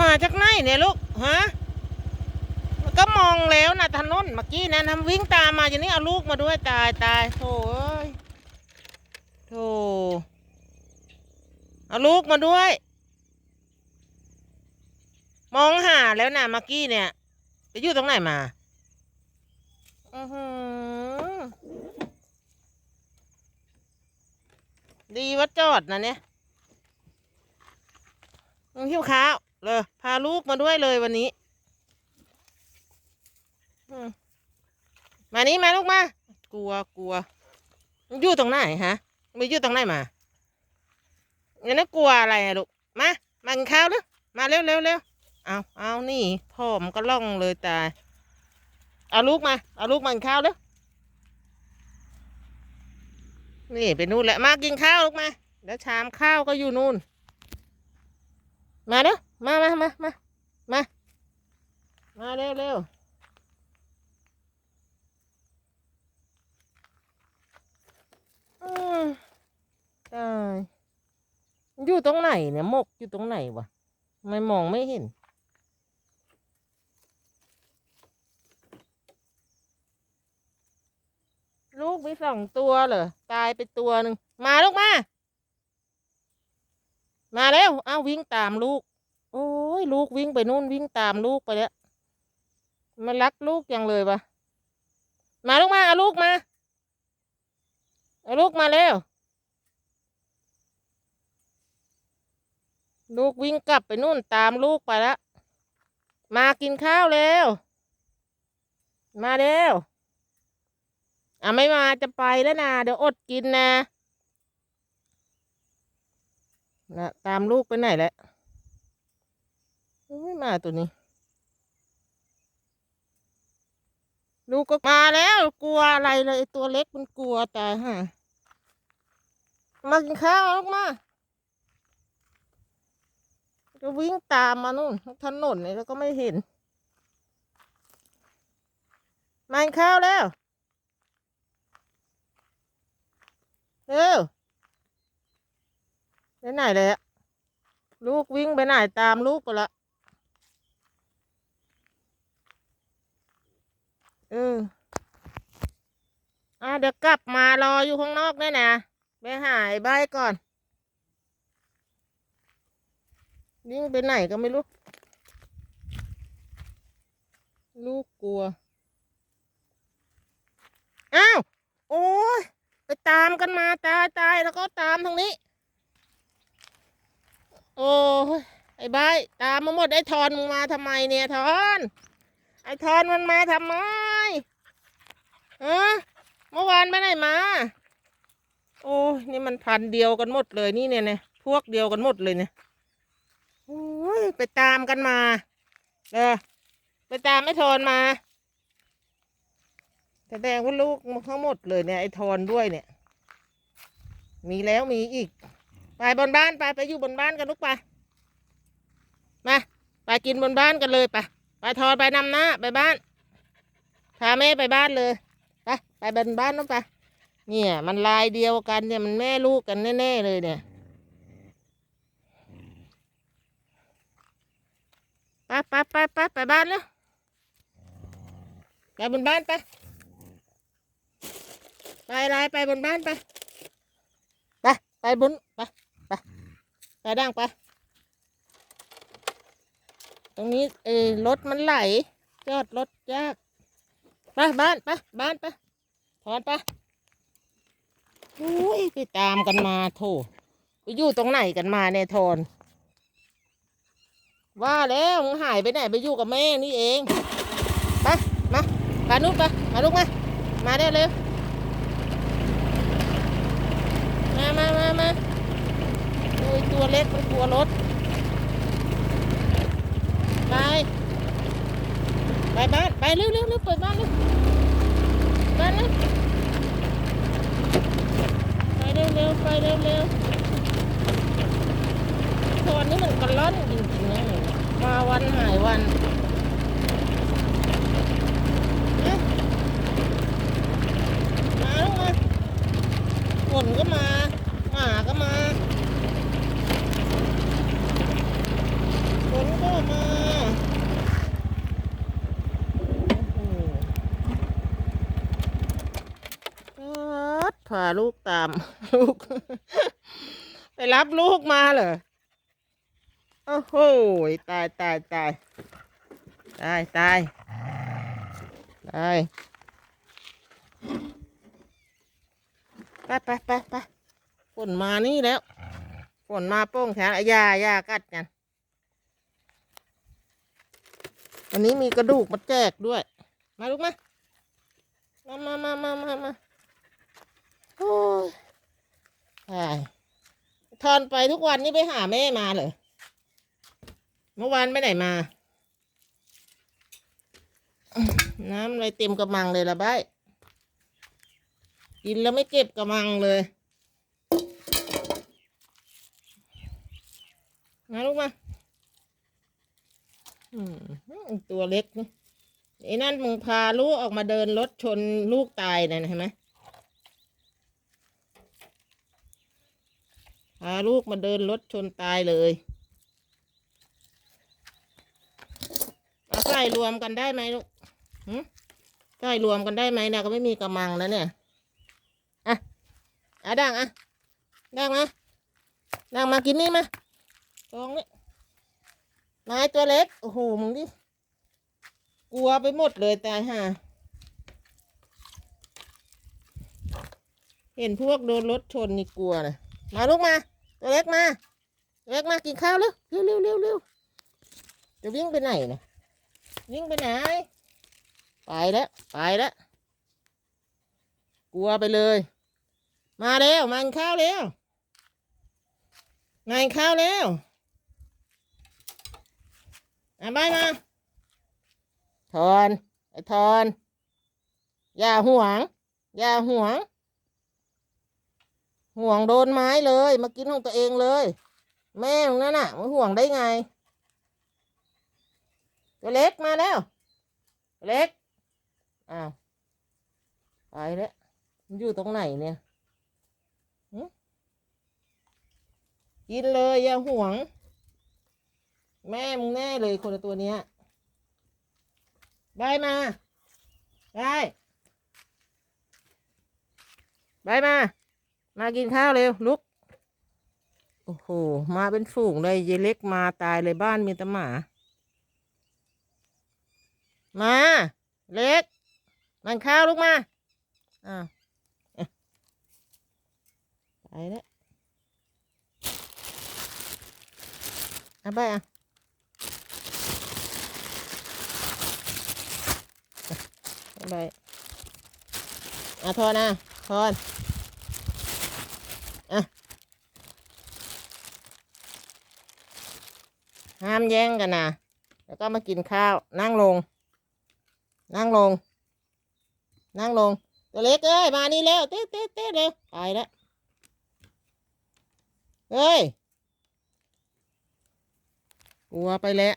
มาจากไหนเนี่ยลูกฮะก็มองแล้วนะถนนเมื่อกี้นะทำวิ่งตามมาอย่างนี้เอาลูกมาด้วยตายตายโถเอ้ยโถเอาลูกมาด้วย มองหาแล้วนะเมื่อกี้เนี่ยไปอยู่ตรงไหนมาอือหือดีว่าจอดนะเนี่ยมึงหิวข้าว เลยพาลูกมาด้วยเลยวันนี้มานี้มาลูกมา กลัวกลัวอยู่ตรงไหนฮะมึงอยู่ตรงไหนมาอย่างนั้นกลัวอะไรลูกมามากินข้าวเร็วมาเร็วเร็วเร็วเอาเอานี่พ่อมนก็ล่องเลยตายเอาลูกมาเอาลูกมากินข้าวเร็วนี่ไปนู่นแหละมากินข้าวลูกมาแล้วชามข้าวก็อยู่นู่นมาเร็ว มามามามามา มาเร็วเร็วตายอยู่ตรงไหนเนี่ยมกอยู่ตรงไหนวะไม่มองไม่เห็น ลูกมีสองตัวเหรอ ตายไปตัวหนึ่ง มาลูกมา มาเร็วเอาวิ่งตามลูก โอ้ยลูกวิ่งไปนู่นวิ่งตามลูกไปแล้วมันรักลูกยังเลยวะมาลูกมาเอาลูกมาเอาลูกมาเร็วลูกวิ่งกลับไปนู่นตามลูกไปแล้วมากินข้าวเร็วมาเร็วอะไม่มาจะไปแล้วนะเดี๋ยวอดกินนะนะตามลูกไปไหนแล้ว ไม่มาตัวนี้ ลูกก็มาแล้วกลัวอะไรเลยตัวเล็กมันกลัวตายฮะมากินข้าวลูกมาก็วิ่งตามมานู่นถนนนี่แล้วก็ไม่เห็นมากินข้าวแล้วเร็วไปไหนเลยลูกวิ่งไปไหนตามลูกไปละ เอออะเดี๋ยวกลับมารออยู่ข้างนอกเนี่ยนะไปหาไอ้ใบก่อนวิ่งไปไหนก็ไม่รู้ ลูกกลัว อ้าว โอ้ยไปตามกันมาตายตายแล้วก็ตามทางนี้ โอ้ยไอ้ใบตามมาหมดไอ้ทอนมึงมาทำไมเนี่ยทอน ไอ้ทอนมันมาทำไมเออเมื่อวานไปไหนมา โอ้นี่มันพันเดียวกันหมดเลยนี่เนี่ยเนี่ยพวกเดียวกันหมดเลยเนี่ยโอ้ยไปตามกันมาเออไปตามไอ้ทอนมาแสดงว่าลูกมันทั้งหมดเลยเนี่ยไอ้ทอนด้วยเนี่ย มีแล้วมีอีก ไปบนบ้านไปไปอยู่บนบ้านกันลูกไปมาไปกินบนบ้านกันเลยไป ไปทอนไปนำหน้าไปบ้าน พาแม่ไปบ้านเลยไปไปบนบ้านนู้นไปเนี่ย มันลายเดียวกันเนี่ยมันแม่ลูกกันแน่ๆเลยเนี่ยไปไปไปไปไปบ้านเลยไปบนบ้านไปไปอะไรไปบนบ้านไปไปไปบนไปไปไปดังไป รงนี้เออรถมันไหล จอดรถยากไปบ้านไปบ้านไปถอนไปอุ้ยไปตามกันมาโถไปอยู่ตรงไหนกันมาเนี่ยทนว่าแล้วมึงหายไปไหนไปอยู่กับแม่นี่เองไปมาพานุชไปมาลูกมามาได้เร็วมามามามาโอ้ยตัวเล็กมันกลัวรถ ไป ไปบ้าน ไปเร็วเร็วเร็วเปิดบ้านเร็วบ้านเร็วไปเร็วเร็วไปเร็วเร็วตอนนี้มันกระล่อนจริงๆนะมาวันหายวันเอ๊ะมาลูกมา ฝนก็มาหมาก็มาฝนก็มา พาลูกตาม ลูก ไปรับลูกมาเหรอ โอ้โห ตายตายตายตายตายตายไปไปไปไปฝนมานี่แล้วฝนมาโป้งแขนยายากัดกันวันนี้มีกระดูกมาแจกด้วย มาลูกมา มามามามามามาโอ้ยตาย ทอนไปทุกวันนี่ไปหาแม่มาเหรอ เมื่อวานไปไหนมา น้ำอะไรเต็มกระมังเลยละใบายกินแล้วไม่เก็บกระมังเลยมาลูกมาตัวเล็กนี่ไอ้นั่นมึงพาลูกออกมาเดินรถชนลูกตายนะเห็นไหม พาลูกมาเดินรถชนตายเลยเอาใส่รวมกันได้ไหมลูกใส่รวมกันได้ไหมเนี่ยก็ไม่มีกระมังแล้วเนี่ยอะอะดังอะดังมาดังมากินนี่มาตรงนี้นายตัวเล็กโอ้โหมึงดิกลัวไปหมดเลยตายห่าเห็นพวกโดนรถชนนี่กลัวนะ มาลูกมาตัวเล็กมาตัวเล็กมากินข้าวเร็วเร็วเร็วเร็วเร็วจะวิ่งไปไหนนะวิ่งไปไหน ไปแล้วไปแล้วกลัวไปเลย มาเร็วมากินข้าวเร็วมากินข้าวเร็วอะบายมาทอนไอ้ทอนอย่าห่วง อย่าห่วง ห่วงโดนไม้เลย มากินของตัวเองเลย แม่ของนั่นน่ะมาห่วงได้ไง ตัวเล็กมาแล้ว เล็กอ้าวไปแล้วมันอยู่ตรงไหนเนี่ยกินเลยอย่าห่วง แม่มึงแน่เลยคนตัวเนี้ยบายมาบายบายมา มากินข้าวเร็วลุก โอ้โห มาเป็นฝูงเลยยายเล็กมาตายเลยบ้านมีแต่หมา มา เล็กมันข้าวลุกมาอ้าไปแล้วอะไปอะไปอะทอนอะทอนอะ ห้ามแย่งกันนะแล้วก็มากินข้าว นั่งลง นั่งลง นั่งลง ตัวเล็กเอ้ย มานี่แล้วเต้เต้เต้เร็วไปแล้วเอ้ยกลัวไปแล้ว